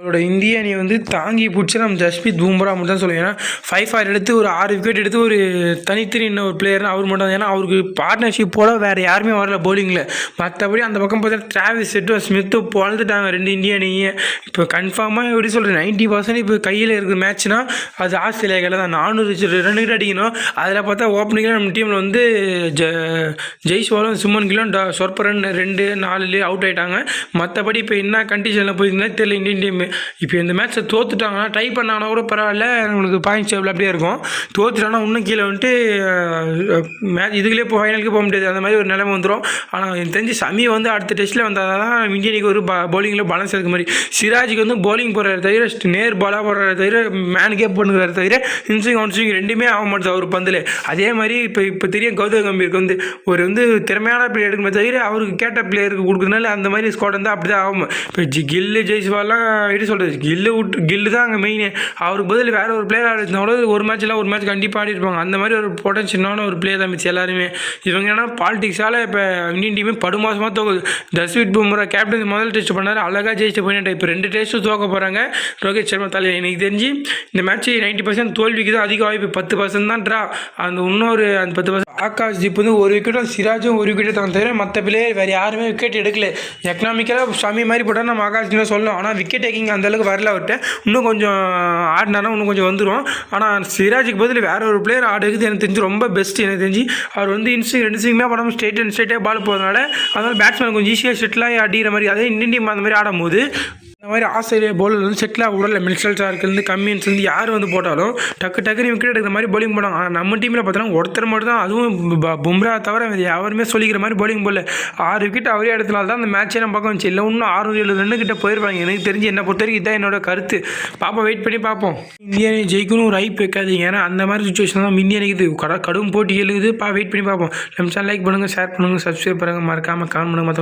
அவரோட இந்திய அணி வந்து தாங்கி பிடிச்சி நம்ம ஜஸ்பித் பூம்ரா மட்டும் தான் சொல்லுவேன். ஏன்னா ஃபைவ் ஃபார் எடுத்து ஒரு ஆறு விக்கெட் எடுத்து ஒரு தனித்திரி இன்னும் ஒரு பிளேயர்னா அவர் மட்டும் தான். ஏன்னா அவருக்கு பார்ட்னர்ஷிப் போல வேறு யாருமே வரல பவுலிங்கில் மற்றபடி அந்த பக்கம் பார்த்தா டிராவிஸ் செட்டு ஸ்மித்து பொழந்துட்டாங்க ரெண்டு இந்திய அணியை. இப்போ கன்ஃபார்மாக எப்படி சொல்கிறேன் நைன்ட்டி பர்சன்ட் இப்போ கையில் இருக்கிற மேட்ச்னா அது ஆஸ்திரேலியா கையில் தான். நானூறு ரன் கிட்ட அடிக்கணும். அதில் பார்த்தா ஓப்பனிங்கில் நம்ம டீமில் வந்து ஜ ஜெய்ஸ்வாலும் சுமன் கிலும் சொற்பரன் ரெண்டு நாலுலேயே அவுட் ஆகிட்டாங்க மற்றபடி இப்போ என்ன கண்டிஷனில் போயிருந்தா தெரியல இந்தியன் டீம் இப்போ இந்த மேட்ச்சை தோத்துட்டாங்கன்னா ட்ரை பண்ணாங்கன்னா கூட பரவாயில்ல உங்களுக்கு பாயிண்ட்ஸ் டேபிள் அப்படியே இருக்கும். தோத்துட்டாங்கன்னா இன்னும் கீழே வந்துட்டு மேட்ச் இதுக்குள்ளே இப்போ ஃபைனலுக்கு போக முடியாது. அந்த மாதிரி ஒரு நிலைமை வந்துடும் ஆனால் எனக்கு தெரிஞ்சு சமி வந்து அடுத்த டெஸ்ட்டில் வந்தால் தான் இந்தியனுக்கு ஒரு பவுலிங்கில் பேலன்ஸ் இருக்க மாதிரி சிராஜுக்கு வந்து பவுலிங் போடுறாரு தவிர நேர் பாலாக போடுறாரு தவிர மேனுக்கே பண்ணுறாரு தவிர இன்சிங் அவுன்சிங் ரெண்டுமே ஆக மாட்டுது அவர் பந்தில். அதே மாதிரி இப்போ இப்போ தெரியும் கௌதம் கம்பீருக்கு வந்து ஒரு வந்து திறமையான பிளேயர் எடுக்குமே தவிர அவருக்கு கேட்ட பிளேயருக்கு கொடுக்குறதுனால அந்த மாதிரி ஸ்குவாட் வந்து அப்படி தான் ஆகும். இப்போ ஜி கில்லு ஜெய்ஸ்வால்லாம் எப்படி சொல்கிறது கில்லு விட்டு கில்லு தான் அங்கே மெயின் அவருக்கு பதில் வேறு ஒரு பிளேயர் ஆடிருந்தா ஒரு மேட்ச்லாம் ஒரு மேட்ச் கண்டிப்பாக ஆடி இருப்பாங்க. அந்த மாதிரி ஒரு பொட்டன்ஷியலான ஒரு பிளேயர் தான் மிச்சம் எல்லாருமே. இவங்க என்ன பாலிடிக்ஸால் இப்போ இந்தியன் டீமே படுமாசமாக தோக்குது. தஸ்வீத் பும்ரா கேப்டன் முதல் டெஸ்ட் பண்ணார் அழகாக ஜெயிச்சு போயிட்டு இப்போ ரெண்டு டெஸ்ட்டும் தோக்க போகிறாங்க ரோஹித் சர்மா தலை எனக்கு தெரிஞ்சு இந்த மேட்ச் நைன்ட்டி பர்சன்ட் தோல்விக்கு தான் அதிக வாய்ப்பு. பத்து பர்சன்ட் தான் ட்ரா அந்த இன்னொரு அந்த பத்து பர்சன்ட் ஆகாஷ் தீப் வந்து ஒரு விக்கெட்டும் சிராஜும் ஒரு விக்கெட்டு தான் தவிர மற்ற பிளேயர் வேறு யாருமே விக்கெட் எடுக்கல. எக்கனாமிக்கலாக சாமி மாதிரி போட்டால் நம்ம ஆகாஷ் தீப் சொல்லலாம். ஆனால் விக்கெட் டேக்கிங் அந்த அளவுக்கு வரல அவர்கிட்ட இன்னும் கொஞ்சம் ஆடினானா இன்னும் கொஞ்சம் வந்துடும் ஆனால் சிராஜுக்கு பதில் வேறு ஒரு பிளேயர் ஆடுறது எனக்கு தெரிஞ்சு ரொம்ப பெஸ்ட் எனக்கு தெரிஞ்சு. அவர் வந்து இன்ஸ்டிங் ரெண்டு சிங்குமே படம் ஸ்டேட் அண்ட் ஸ்டேட்டே பால் போகிறதுனால அதனால் பேட்ஸ்மேன் கொஞ்சம் ஈஸியாக செட்டிலாகி அடிக்கிற மாதிரி அதே இந்தியன் டீம் அந்த மாதிரி ஆடும்போது இந்த மாதிரி ஆஸ்திரேலியா பவுலர் வந்து செட்டிலாக விடல. மில்சல் இருக்குது கம்மியன்ஸ் வந்து யார் வந்து போட்டாலும் டக்கு டக்குனு விக்கெட் எடுக்கிற மாதிரி பவுலிங் போடுவாங்க. ஆனால் நம்ம டீமில் பார்த்தோன்னா ஒருத்தர் மட்டும் தான் அதுவும் ப- பும்ரா தவிர யாருமே சொல்லிக்கிற மாதிரி பவுலிங் போடல. ஆறு விக்கெட் அவரே எடுத்தனால தான் அந்த மேட்சே நம்ம பார்க்க வந்துச்சு. இல்லை இன்னும் ஆறுநூறு எழுபது ரன்னு கிட்ட போயிருப்பாங்க. எனக்கு தெரிஞ்சு என்னை பொறுத்த வரைக்கும் இதான் என்னோட கருத்து. பார்ப்போம் வெயிட் பண்ணி பார்ப்போம். இந்தியா ஜெயிக்கணும் ஒரு ஐப் வைக்காதீங்க. ஏன்னா அந்த மாதிரி சுச்சுவேஷன் தான் இந்தியா அணிக்கு கடை கட கடும் போட்டி எழுது பா வெயிட் பண்ணி பார்ப்போம். நம்ம சேனல் லைக் பண்ணுங்கள் ஷேர் பண்ணுங்கள் சப்ஸ்கிரைப் பண்ணுங்கள் மறக்காமல் கமெண்ட் பண்ணுங்கள் மற்றவங்களுக்கு